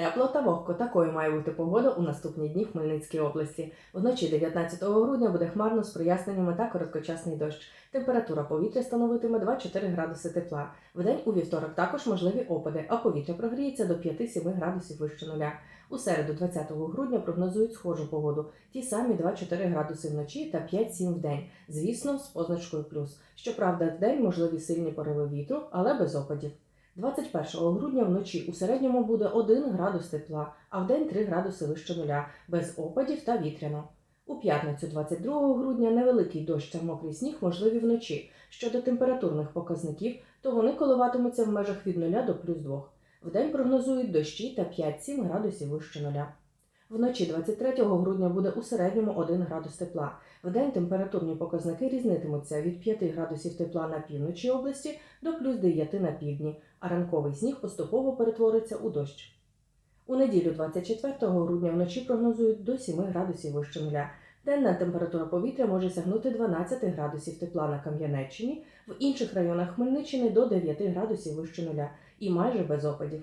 Тепло та вогко такою має бути погода у наступні дні в Хмельницькій області. Вночі 19 грудня буде хмарно з проясненнями та короткочасний дощ. Температура повітря становитиме 2-4 градуси тепла. Вдень у вівторок також можливі опади, а повітря прогріється до 5-7 градусів вище нуля. У середу, 20 грудня, прогнозують схожу погоду. Ті самі 2-4 градуси вночі та 5-7 вдень. Звісно, з позначкою плюс. Щоправда, вдень можливі сильні пориви вітру, але без опадів. 21 грудня вночі у середньому буде 1 градус тепла, а вдень 3 градуси вище нуля, без опадів та вітряно. У п'ятницю 22 грудня невеликий дощ та мокрий сніг можливі вночі. Щодо температурних показників, то вони коливатимуться в межах від 0 до плюс 2. Вдень прогнозують дощі та 5-7 градусів вище нуля. Вночі 23 грудня буде у середньому 1 градус тепла. Вдень температурні показники різнитимуться від 5 градусів тепла на півночі області до плюс 9 на півдні, а ранковий сніг поступово перетвориться у дощ. У неділю 24 грудня вночі прогнозують до 7 градусів вище нуля. Денна температура повітря може сягнути 12 градусів тепла на Кам'янеччині, в інших районах Хмельниччини до 9 градусів вище нуля і майже без опадів.